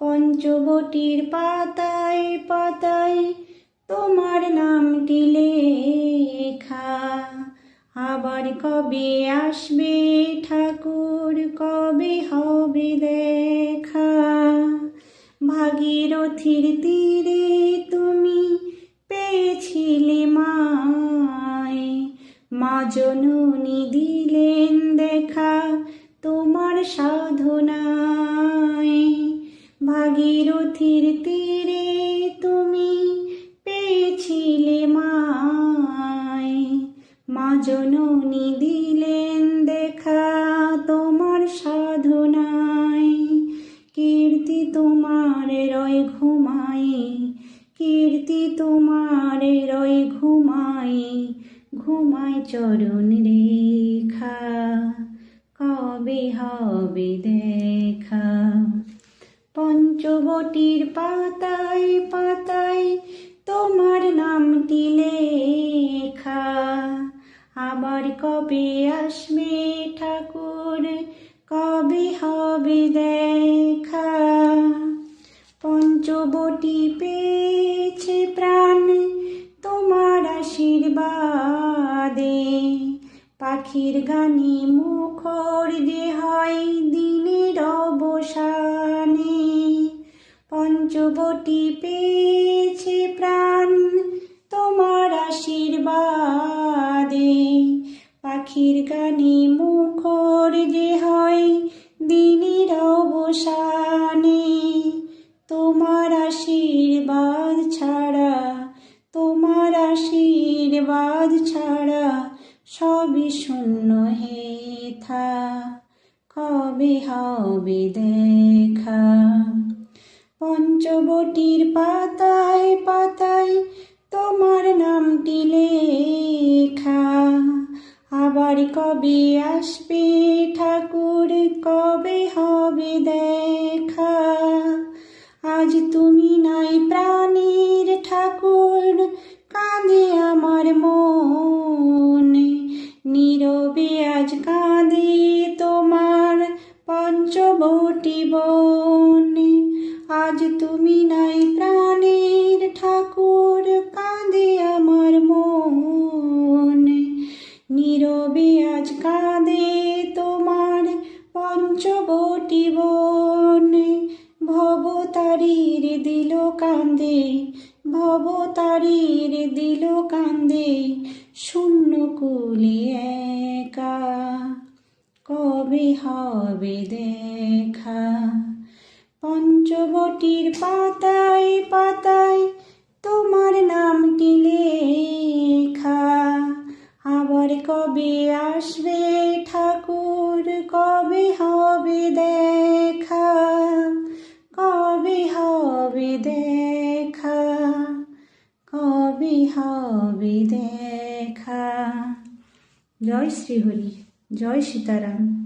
পঞ্চবটির পাতায় পাতায় তোমার নামটি লেখা। আবার কবে আসবে ঠাকুর, কবে হবে দেখা? ভাগীরথীর তীরে তুমি পেয়েছিলে মায়। মা জননী দিলেন দেখা তোমার সাধনায়। ভাগীরথীর তীরে তুমি পেয়েছিলে মায়। মা জননী দিলেন দেখা তোমার সাধনায়। কীর্তি তোমার রয় ঘুমাই কীর্তি তোমার রয় ঘুমাই ঘুমাই চরণ রেখা, কবে হবে দেখা পঞ্চবটির পাতায় পাতায় তোমার নামটি লেখা। আবার কবে আসবে ঠাকুর, কবে হবে দেখা? পঞ্চবটি পেয়েছে প্রাণ, তোমার আশীর্বাদে। পাখির গানে মুখর যে হয় দিনের অবসানে। পঞ্চবটি পেয়েছে প্রাণ, তোমার আশীর্বাদে। পাখির গানে মুখর যে হয়, দিনের অবসানে। তোমার আশীর্বাদ ছাড়া, তোমার আশীর্বাদ ছাড়া সবই শূন্য হেথা কবে হবে দেখা? পঞ্চবটির পাতায় পাতায় তোমার নামটি লেখা। আবার কবে আসবে ঠাকুর, কবে হবে দেখা। আজ তুমি নাই প্রাণীর ঠাকুর, কাঁদে আমার মন। নীরবে আজ কাঁদে তোমার পঞ্চবটি বন। আজ তুমি নাই প্রাণের ঠাকুর, কাঁদে আমার মন। নীরবে আজ কাঁদে তোমার পঞ্চবটি বন। ভবতারীর দিল কান্দে ভবতারীর দিল কান্দে শূন্য কুলি একা। কবে হবে দেখা? পঞ্চবটির পাতায় পাতায় তোমার নামটি লেখা? আবার কবে আসবে ঠাকুর? কবে হবে দেখা? কবে হবে দেখা? কবে হবে দেখা? জয় শ্রীহরি, জয় সীতারাম।